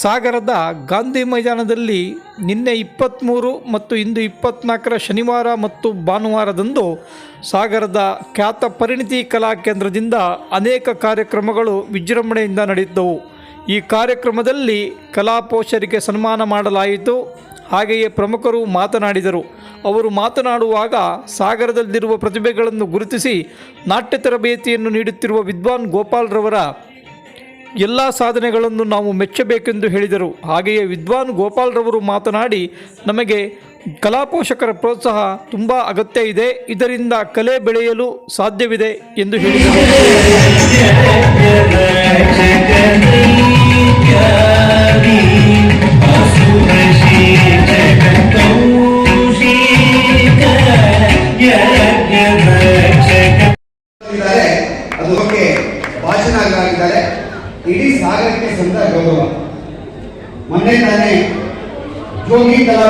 ಸಾಗರದ ಗಾಂಧಿ ಮೈದಾನದಲ್ಲಿ ನಿನ್ನೆ ಇಪ್ಪತ್ತ್ಮೂರು ಮತ್ತು ಇಂದು ಇಪ್ಪತ್ತ್ನಾಲ್ಕರ ಶನಿವಾರ ಮತ್ತು ಭಾನುವಾರದಂದು ಸಾಗರದ ಖ್ಯಾತ ಪರಿಣಿತಿ ಕಲಾ ಕೇಂದ್ರದಿಂದ ಅನೇಕ ಕಾರ್ಯಕ್ರಮಗಳು ವಿಜೃಂಭಣೆಯಿಂದ ನಡೆದವು ಈ ಕಾರ್ಯಕ್ರಮದಲ್ಲಿ ಕಲಾಪೋಷರಿಗೆ ಸನ್ಮಾನ ಮಾಡಲಾಯಿತು. ಹಾಗೆಯೇ ಪ್ರಮುಖರು ಮಾತನಾಡಿದರು. ಅವರು ಮಾತನಾಡುವಾಗ ಸಾಗರದಲ್ಲಿರುವ ಪ್ರತಿಭೆಗಳನ್ನು ಗುರುತಿಸಿ ನಾಟ್ಯ ತರಬೇತಿಯನ್ನು ನೀಡುತ್ತಿರುವ ವಿದ್ವಾನ್ ಗೋಪಾಲ್ರವರ ಎಲ್ಲ ಸಾಧನೆಗಳನ್ನು ನಾವು ಮೆಚ್ಚಬೇಕೆಂದು ಹೇಳಿದರು ಹಾಗೆಯೇ ವಿದ್ವಾನ್ ಗೋಪಾಲ್ರವರು ಮಾತನಾಡಿ ನಮಗೆ ಕಲಾಪೋಷಕರ ಪ್ರೋತ್ಸಾಹ ತುಂಬ ಅಗತ್ಯ ಇದೆ ಇದರಿಂದ ಕಲೆ ಬೆಳೆಯಲು ಸಾಧ್ಯವಿದೆ ಎಂದು ಹೇಳಿದರು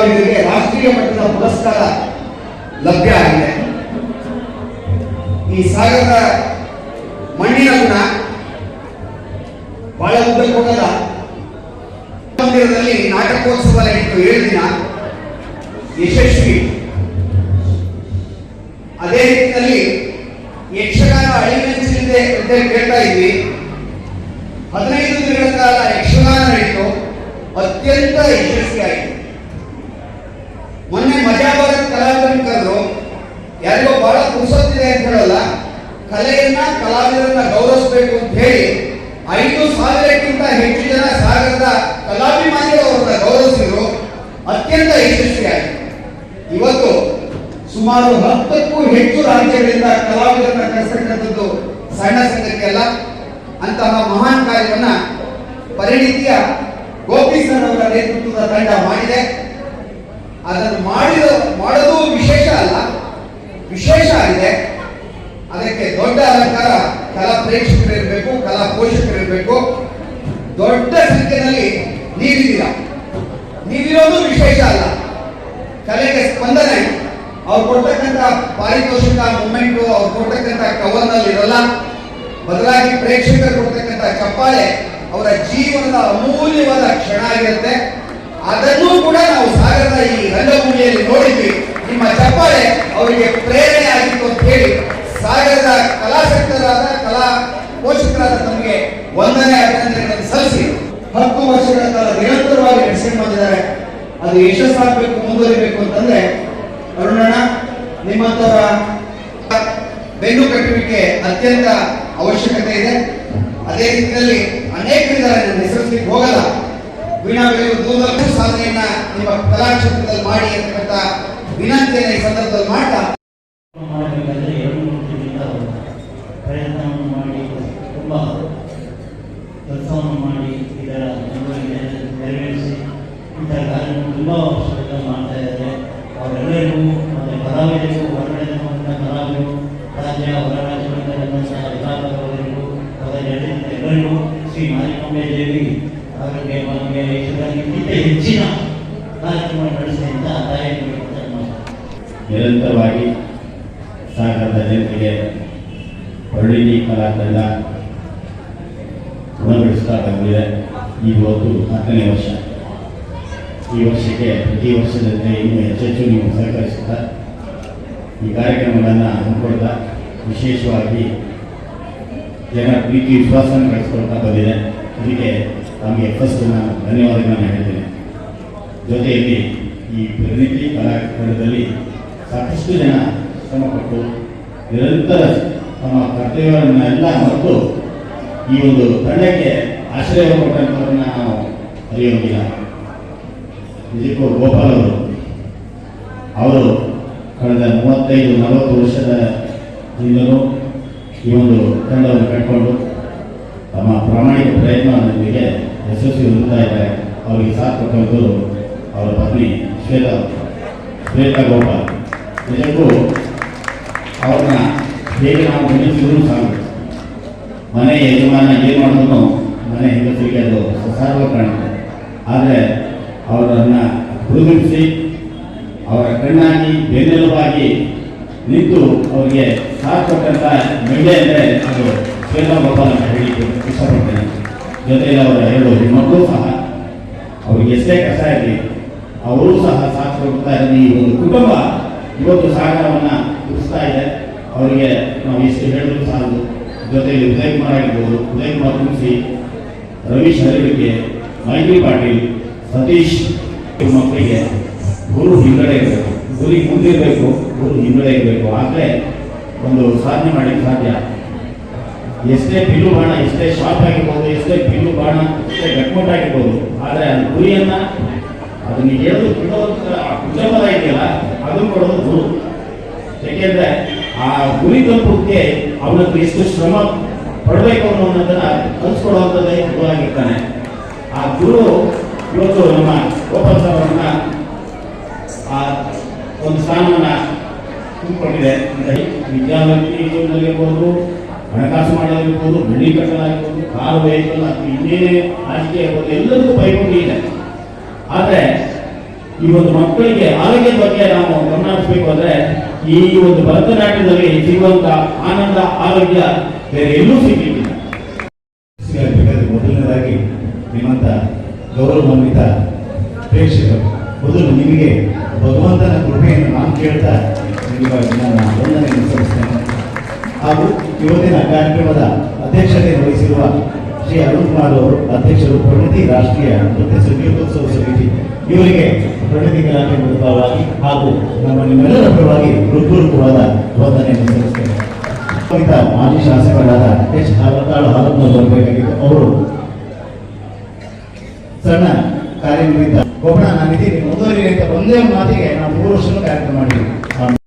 ಕಲಾವಿದರಿಗೆ ರಾಷ್ಟ್ರೀಯ ಮಟ್ಟದ ಪುರಸ್ಕಾರ ಲಭ್ಯ ಆಗಿದೆ. ಈ ಸಾಗರದ ಮಣ್ಣಿನ ಗುಣ ಬಹಳ ಉದ್ದಕ್ಕೆ ಮಂದಿರದಲ್ಲಿ ನಾಟಕೋತ್ಸವ ಇಟ್ಟು ಏಳು ದಿನ. ಯಶಸ್ವಿ. ಅದೇ ರೀತಿಯಲ್ಲಿ ಯಕ್ಷಗಾನ ಅಳಿಮೆಣಸಿದೆ ಅಂತ ಕೇಳ್ತಾ ಇದ್ವಿ. ಹದಿನೈದು ದಿನಗಳ ಕಾಲ ಯಕ್ಷಗಾನ ಇಟ್ಟು ಅತ್ಯಂತ ಯಶಸ್ವಿಯಾಯಿತು ಮೊನ್ನೆ ಮಜಾ ಭಾರತ್ ಕಲಾವಿದರನ್ನು ಕರೆದು ಯಾರಿಗೋ ಬಹಳ ಪುರುಸೊತ್ತಿದೆ ಅಂತ ಹೇಳಲ್ಲ ಕಲೆಯನ್ನ ಕಲಾವಿದರನ್ನ ಗೌರವಿಸಬೇಕು ಅಂತ ಹೇಳಿ ಐದು ಸಾವಿರಕ್ಕಿಂತ ಹೆಚ್ಚು ಜನ ಸಾಗರದ ಕಲಾಭಿಮಾನಿಗಳವರನ್ನ ಗೌರವಿಸಿದ್ರು. ಅತ್ಯಂತ ಯಶಸ್ವಿಯಾಗಿದೆ ಇವತ್ತು ಸುಮಾರು ಹತ್ತಕ್ಕೂ ಹೆಚ್ಚು ರಾಜ್ಯಗಳಿಂದ ಕಲಾವಿದರನ್ನ ಕರೆಸತಕ್ಕಂಥದ್ದು ಸಣ್ಣ ಸಂಗತಿ ಅಲ್ಲ. ಅಂತಹ ಮಹಾನ್ ಕಾರ್ಯವನ್ನ ಪರಿಣಿತಿಯ ಗೋಪಿ ಸರ್ ಅವರ ನೇತೃತ್ವದ ತಂಡ ಮಾಡಿದೆ. ಅದನ್ನು ಮಾಡಿದ, ಮಾಡೋದು ವಿಶೇಷ ಅಲ್ಲ, ವಿಶೇಷ ಆಗಿದೆ. ಅದಕ್ಕೆ ದೊಡ್ಡ ಅಲಂಕಾರ ಕಲಾ ಪ್ರೇಕ್ಷಕರು ಇರಬೇಕು, ಕಲಾ ಪೋಷಕರು ಇರಬೇಕು, ದೊಡ್ಡ ಸಂಖ್ಯೆಯಲ್ಲಿ ನೀವಿದ್ದೀರಾ? ನೀವಿರೋದು ವಿಶೇಷ ಅಲ್ಲ. ಕಲೆಗೆ ಸ್ಪಂದನೆ ಅವ್ರು ಕೊಡ್ತಕ್ಕಂಥ ಪಾರಿತೋಷಿಕ ಮೂಮೆಂಟು, ಅವ್ರು ಕೊಡ್ತಕ್ಕಂಥ ಕವರ್ನಲ್ಲಿ ಇರಲ್ಲ ಬದಲಾಗಿ ಪ್ರೇಕ್ಷಕರು ಕೊಡ್ತಕ್ಕಂಥ ಚಪ್ಪಾಳೆ ಅವರ ಜೀವನದ ಅಮೂಲ್ಯವಾದ ಕ್ಷಣ ಆಗಿರುತ್ತೆ. ಅದನ್ನೂ ಕೂಡ ನಾವು ಸಾಗರದ ಈ ರಂಗಭೂಮಿಯಲ್ಲಿ ನೋಡಿದ್ವಿ. ನಿಮ್ಮ ಚಪ್ಪಾಳೆ ಅವರಿಗೆ ಪ್ರೇರಣೆ ಅದು ಯಶಸ್ಸಾಗಬೇಕು ಮುಂದುವರಿಬೇಕು ಅಂತಂದ್ರೆ, ಅರುಣಣ್ಣ ನಿಮ್ಮಂತರ ಬೆನ್ನು ಕಟ್ಟುವಿಕೆ ಅತ್ಯಂತ ಅವಶ್ಯಕತೆ ಇದೆ. ಅದೇ ರೀತಿಯಲ್ಲಿ ಅನೇಕರಿದ್ದಾರೆ ನನ್ನ ಹೆಸರಿಸ್ಲಿಕ್ಕೆ ಹೋಗಲ್ಲ. ವೀಣಾ ದೂರದಲ್ಲೂ ಸಾಧನೆಯನ್ನ ನಿಮ್ಮ ಕಲಾಕ್ಷೇತ್ರದಲ್ಲಿ ಮಾಡಿ ಅಂತಕ್ಕಂಥ ವಿನಂತಿಯನ್ನು ಈ ಸಂದರ್ಭದಲ್ಲಿ ಮಾಡ್ತಾ ಮಾಡಿ ಕೆಲಸವನ್ನು ಮಾಡಿ, ಇದರ ನೆರವೇರಿಸಿ ಇಂಥ ಕಾರ್ಯಕ್ರಮ ತುಂಬ ವರ್ಷಗಳಿಂದ ಮಾಡ್ತಾ ಇದ್ದಾರೆ ಅವರೆಲ್ಲರಿಗೂ ಮತ್ತು ಕಲಾವಿದರಿಗೂ ಹೊರಗಡೆ ಕಲಾವಿದರು ರಾಜ್ಯ ಹೊರ ರಾಜ್ಯಗಳಿಂದ ಅವರ ಎಲ್ಲರಿಗೂ ಶ್ರೀ ಮಾರಿಕೊಂಬೆ ದೇವಿ ಅವರಿಗೆ ನಮಗೆ ಇದಕ್ಕಿಂತ ಹೆಚ್ಚಿನ ಕಾರ್ಯಕ್ರಮ ನಡೆಸಿ ಅಂತ ನಿರಂತರವಾಗಿ ಸಾಗರದ ಜನತೆಗೆ ಪರಿಣಿತಿ ಕಲಾ ತಂಡ ಗುಣಗೊಳಿಸ್ತಾ ಬಂದಿದೆ ಇವತ್ತು ಹತ್ತನೇ ವರ್ಷ. ಈ ವರ್ಷಕ್ಕೆ ಪ್ರತಿ ವರ್ಷದಂತೆ ಇನ್ನೂ ಹೆಚ್ಚೆಚ್ಚು ನೀವು ಸಹಕರಿಸುತ್ತಾ ಈ ಕಾರ್ಯಕ್ರಮಗಳನ್ನು ಹಮ್ಮಿಕೊಳ್ತಾ ವಿಶೇಷವಾಗಿ ಜನರ ಪ್ರೀತಿ ವಿಶ್ವಾಸವನ್ನು ಕಳಿಸ್ಕೊಳ್ತಾ ಬಂದಿದೆ. ಅದಕ್ಕೆ ತಮಗೆ ಫಸ್ಟ್ ನಾನು ಧನ್ಯವಾದಗಳನ್ನು ಹೇಳ್ತೇನೆ. ಜೊತೆಯಲ್ಲಿ ಈ ಪ್ರತಿನಿಧಿ ಕಲಾಕಾರದಲ್ಲಿ ಸಾಕಷ್ಟು ಜನ ಶ್ರಮಪಟ್ಟು ನಿರಂತರ ತಮ್ಮ ಕರ್ತವ್ಯವನ್ನೆಲ್ಲ ಮತ್ತು ಈ ಒಂದು ತಂಡಕ್ಕೆ ಆಶ್ರಯ ಕೊಟ್ಟಂಥವ್ರನ್ನ ನಾವು ಅರಿಯೋಗಿಲ್ಲ ನಿಜಕ್ಕೂ ಗೋಪಾಲ್ ಅವರು ಅವರು ಕಳೆದ ಮೂವತ್ತೈದು, ನಲವತ್ತು ವರ್ಷದ ಹಿಂದಲೂ ಈ ಒಂದು ತಂಡವನ್ನು ಕಟ್ಕೊಂಡು ತಮ್ಮ ಪ್ರಾಮಾಣಿಕ ಪ್ರಯತ್ನದೊಂದಿಗೆ ಯಶಸ್ವಿ ಹೊಂದುತ್ತಾ ಇದ್ದಾರೆ. ಅವರಿಗೆ ಸಾಥ್ ಕೊಟ್ಟವರು ಅವರ ಪತ್ನಿ ಶ್ವೇತಾ ಶ್ವೇತಾ ಗೋಪಾಲ್. ನಿಜಕ್ಕೂ ಅವ್ರನ್ನ ಹೇಗೆ ನಾವು ಗಮನಿಸಿದ್ರು ಸಾಕು. ಮನೆ ಯಜಮಾನ ಏನು ಮಾಡಿದ್ರು ಮನೆ ಹೆಂಗಸರಿಗೆ ಅದು ಸಸಾರ್ವ ಕಾಣುತ್ತೆ ಆದರೆ ಅವರನ್ನು ಹುಡುಗಿಸಿ ಅವರ ಕಣ್ಣಾಗಿ ಬೆನ್ನೆಲುಬಾಗಿ ನಿಂತು ಅವರಿಗೆ ಸಾಥ್ ಕೊಟ್ಟಂತ ಮಹಿಳೆ ಅಂದರೆ ಅದು ಶ್ವೇತಾ ಗೋಪಾಲ್ ಅಂತ ಹೇಳಲಿಕ್ಕೆ ಇಷ್ಟಪಡ್ತೇನೆ. ಜೊತೆಯಲ್ಲಿ ಅವರ ಎರಡು ಹೆಣ್ಮಕ್ಳು ಸಹ. ಅವ್ರಿಗೆ ಎಷ್ಟೇ ಕಷ್ಟ ಇರಲಿ, ಅವರು ಸಹ ಸಾಥ್ ಕೊಡ್ತಾ ಇರೋದು ಈ ಒಂದು ಕುಟುಂಬ ಇವತ್ತು ಸಾಗರವನ್ನು ಉಳಿಸ್ತಾ ಇದೆ. ಅವರಿಗೆ ನಾವು ಎಷ್ಟು ಹೇಳಿದ್ರು ಸಾಲದು ಜೊತೆಯಲ್ಲಿ ಉದಯ್ ಕುಮಾರ್ ಆಗಿರ್ಬೋದು. ಉದಯ್ ಕುಮಾರ್ ತುಳಸಿ ರವೀಶ್ ಹರಿವಿಗೆ ಮೈತ್ರಿ ಪಾಟೀಲ್ ಸತೀಶ್ ಮಕ್ಕಳಿಗೆ ಗುರು ಹಿನ್ನಡೆ ಇರಬೇಕು. ಗುರಿ ಮುಂದಿರಬೇಕು ಗುರು ಹಿನ್ನಡೆ ಇರಬೇಕು. ಆದರೆ ಒಂದು ಸಾಧನೆ ಮಾಡಲಿಕ್ಕೆ ಸಾಧ್ಯ. ಎಷ್ಟೇ ಬಿಲ್ಲು ಬಾಣ, ಎಷ್ಟೇ ಶಾರ್ಪ್ ಆಗಿರ್ಬೋದು, ಎಷ್ಟೇ ಬಿಲ್ಲು ಬಾಣ, ಎಷ್ಟೇ ಗಟ್ಮೋಟ್ ಆಗಿರ್ಬೋದು, ಆದರೆ ಅದು ಗುರಿಯನ್ನು ಅದನ್ನ ಎಳೆದು ಆ ಕುಟುಂಬದ ಇದೆಯಲ್ಲ, ಅದನ್ನು ಕೊಡೋದು ಗುರು. ಏಕೆಂದರೆ ಆ ಗುರಿ ತಲುಪಕ್ಕೆ ಅವನಕ್ಕೆ ಎಷ್ಟು ಶ್ರಮ ಪಡಬೇಕು ಅನ್ನೋದನ್ನ ಕಲಿಸ್ಕೊಡುವಂಥದ್ದೇ ಗುರು ಆಗಿರ್ತಾನೆ ಆ ಗುರು ಇವತ್ತು ನಮ್ಮ ಗೋಪಾಲ್ ಸರ್ ಅವ್ರನ್ನ ಆ ಒಂದು ಸ್ಥಾನವನ್ನ ತುಂಬಿಕೊಂಡಿದೆ ಅಂತ ಹೇಳಿ ವಿದ್ಯಾರ್ಥಿಗಳಿರ್ಬೋದು ಹಣಕಾಸು ಮಾಡೋದಿರ್ಬೋದು ಬೆಳ್ಳಿ ಕಟ್ಟಲಾಗಿರ್ಬೋದು ಕಾರು ವೆಹಿಕಲ್ ಅಥವಾ ಇನ್ನೇನೇ ರಾಜಕೀಯ ಇರ್ಬೋದು ಎಲ್ಲದಕ್ಕೂ ಪೈಪೋಟಿ ಆದರೆ ಒಂದು ಮಕ್ಕಳಿಗೆ ಆರೋಗ್ಯದ ಬಗ್ಗೆ ನಾವು ಗಮನ ಹರಿಸಬೇಕು ಅಂದ್ರೆ ಈ ಒಂದು ಭರತನಾಟ್ಯದಲ್ಲಿ ಸಿಗುವಂತ ಆನಂದ ಆರೋಗ್ಯ ಬೇರೆ ಎಲ್ಲೂ ಸಿಗಲಿಲ್ಲ ಮೊದಲನೇದಾಗಿ ನಿಮ್ಮಂತ ಗೌರವಾನ್ವಿತ ಪ್ರೇಕ್ಷಕರು, ಮೊದಲು ನಿಮಗೆ ಭಗವಂತನ ಕೃಪೆಯನ್ನು ನಾನು ಕೇಳ್ತಾ ನಿಮಗಾಗಿ ನನ್ನ ವಂದನೆಯನ್ನು ಸಲ್ಲಿಸ್ತೇನೆ. ಹಾಗೂ ಇವತ್ತಿನ ಕಾರ್ಯಕ್ರಮದ ಅಧ್ಯಕ್ಷತೆ ವಹಿಸಿರುವ ಶ್ರೀ ಅರುಣ್ ಕುಮಾರ್ ಅವರು, ಅಧ್ಯಕ್ಷರು ಪ್ರಣತಿ ರಾಷ್ಟ್ರೀಯ ನೃತ್ಯ ಸಂಗೀತೋತ್ಸವ ಸಮಿತಿ. ಇವರಿಗೆ ಪ್ರಣತಿ ಕಲಾಕೆ ಪರವಾಗಿ ಹಾಗೂ ನಮ್ಮ ನಿಮ್ಮೆಲ್ಲರ ಪರವಾಗಿ ಹೃತ್ಪೂರ್ವಕವಾದ ವಂದನೆಯನ್ನು ಸಲ್ಲಿಸ್ತೇನೆ. ಮಾಜಿ ಶಾಸಕರಾದ ಎಚ್. ಹಾಲತಾಳು ಹಾಲಪ್ಪನವರು ಬರಬೇಕಾಗಿತ್ತು ಅವರು ಸಣ್ಣ ಕಾರ್ಯನಿಮಿತ್ತ ಒಬ್ಬನ ನಾನಿದ್ದೀನಿ ಮುಂದುವರಿ ಒಂದೇ ಮಾತಿಗೆ ನಾವು ಮೂರು ವರ್ಷನೂ ಕಾರ್ಯಕ್ರಮ ಮಾಡಿದ್ವಿ